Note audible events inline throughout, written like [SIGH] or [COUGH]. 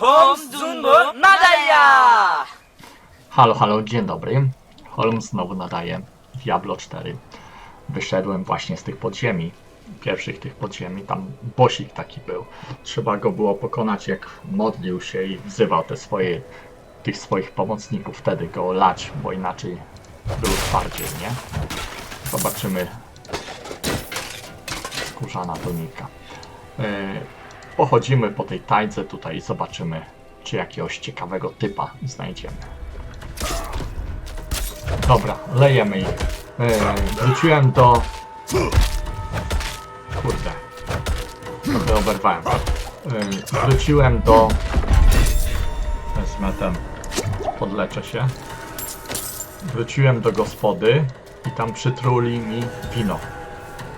Holmes Jumbo nadaja! Halo, halo, dzień dobry. Holmes znowu nadaje Diablo 4. Wyszedłem właśnie z tych podziemi, pierwszych tych podziemi, tam bosik taki był. Trzeba go było pokonać jak modlił się i wzywał te swoje, tych swoich pomocników, wtedy go lać, bo inaczej był twardziej, nie? Zobaczymy skórzana tunika. Yy, pochodzimy po tej tajdze tutaj i zobaczymy, czy jakiegoś ciekawego typa znajdziemy. Dobra, lejemy ich. Yy, wróciłem do... Kurde. Trochę oberwałem. Yy, wróciłem do... Wezmę. Podleczę się. Wróciłem do gospody i tam przytruli mi wino.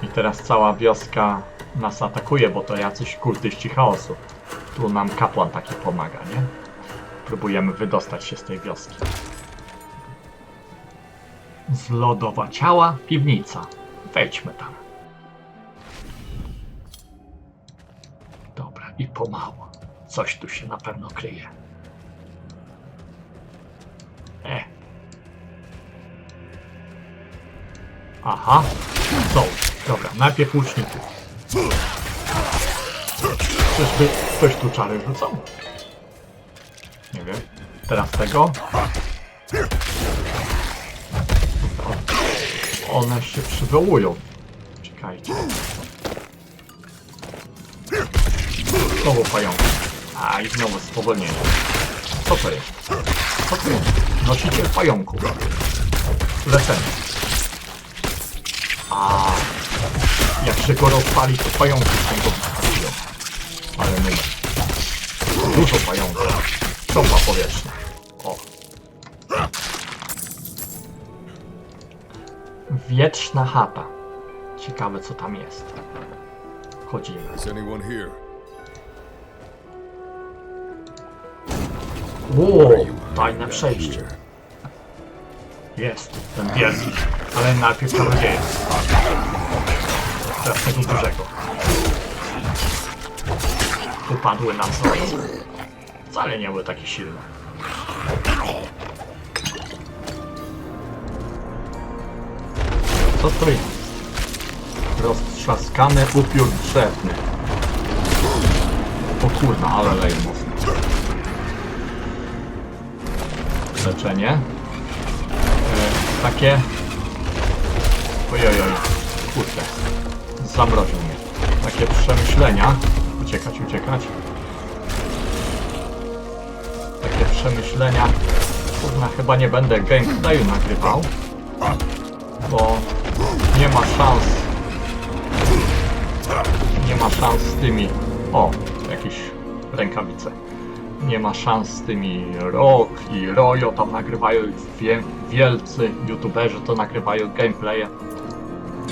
I teraz cała wioska nas atakuje, bo to jacyś kultyści chaosu. Tu nam kapłan taki pomaga, nie? Próbujemy wydostać się z tej wioski. Zlodowaciała piwnica. Wejdźmy tam. Dobra, i pomału. Coś tu się na pewno kryje. E. Aha. Są. Dobra, najpierw łuczników. Czyżby ktoś tu czary rzucał? Nie wiem. Teraz tego. One się przywołują. Czekajcie. Znowu pająki. A i znowu spowolnienie. Co to jest? Co to jest? Nosiciel pająku. Lecenie. A jak się go rozpali, to pająki się go wyskakują. Ale nie. Dużo pająków. Trąba powietrzna. O. Wietrzna chata. Ciekawe co tam jest. Chodzimy. Ło, tajne przejście. Jest, ten wielki. Ale najpierw czarodzieje. Teraz tego dużego. Upadły nam serce. Wcale nie były takie silne. Co to jest? Roztrzaskany upiór drzewny. O kurna, ale leje mocno. Leczenie. E, takie... Ojojoj, kurde. Zamroził mnie. Takie przemyślenia. Uciekać, uciekać. Takie przemyślenia. Kurna, chyba nie będę gameplayu nagrywał. Bo nie ma szans. Nie ma szans z tymi... O, jakieś rękawice nie ma szans z tymi Rock i Royo tam nagrywają wie, wielcy youtuberzy to nagrywają gameplaye.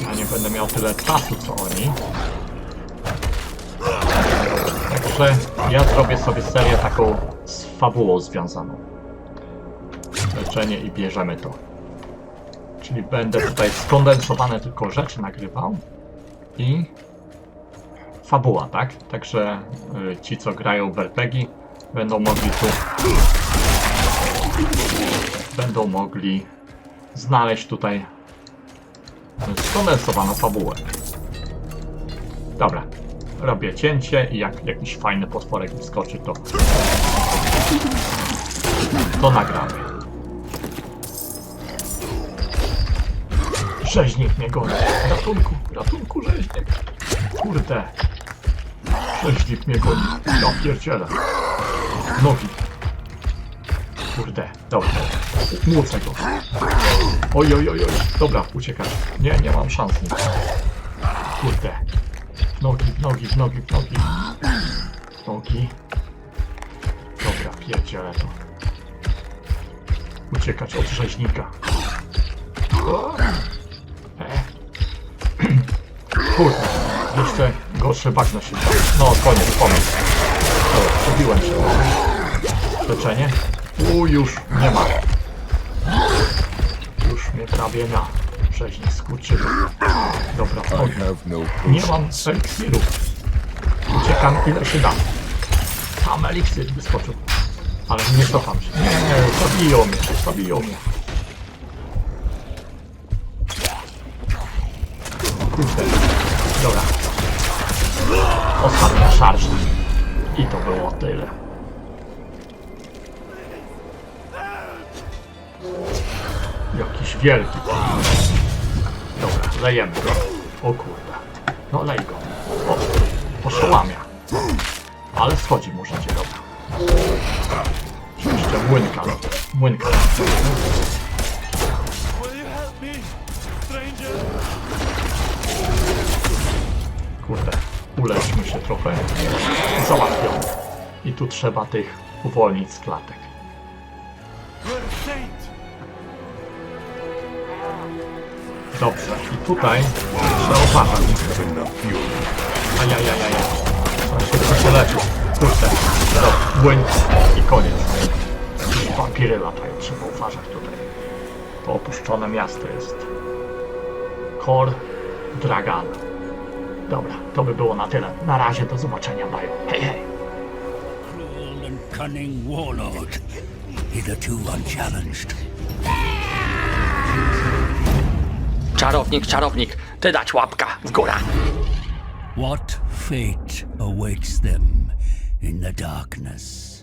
Ja nie będę miał tyle czasu co oni. Także ja zrobię sobie serię taką z fabułą związaną. Leczenie i bierzemy to. Czyli będę tutaj skondensowane tylko rzeczy nagrywał i fabuła, tak? Także y, ci co grają w RPG będą mogli tu będą mogli znaleźć tutaj skondensowaną fabułę. Dobra, robię cięcie i jak jakiś fajny potworek wyskoczy, to to nagramy. Rzeźnik mnie goni. Ratunku, ratunku, rzeźnik. Kurde. Rzeźnik mnie goni. Ja pierdzielę. Nogi. Kurde, dobra. Młócę go. Oj, oj, oj, oj. Dobra, uciekać. Nie, nie mam szans. Kurde. Nogi, nogi, nogi, nogi. Nogi. Dobra, pierdzielę to. Uciekać od rzeźnika. E. [CLEARS THROAT] Kurde. Jeszcze gorsze bagno się. No, koniec, pomysł. Dobra, przebiłem się. Leczenie? U, już nie ma. Na rzeźnik skurczyły. Dobra, chodź. no Nie mam eliksirów. Uciekam ile się da. Sam eliksir wyskoczył. Ale nie cofam się. Nie, zabiją mnie, zabiją mnie. Kurde. Dobra. Ostatnia szarża. I to było tyle. Jakiś wielki. Dobra, lejemy go. O kurde. No lej go. O, poszołamia. Ale schodzi mu życie, dobra. Oczywiście młynka. Młynka. Kurde, uleczmy się trochę. Załatwiony. I tu trzeba tych uwolnić z klatek. Dobrze, i tutaj trzeba uważać. Ajajajaj. Trzeba się trochę się leczyć. Kurde, no, błyn i koniec. Wampiry latają, trzeba uważać tutaj. To opuszczone miasto jest. Kor Dragan. Dobra, to by było na tyle. Na razie, do zobaczenia, bajo. Hej, hej. cruel and cunning warlord, hitherto unchallenged. Czarownik, czarownik, ty dać łapka w górę. What fate awaits them in the darkness?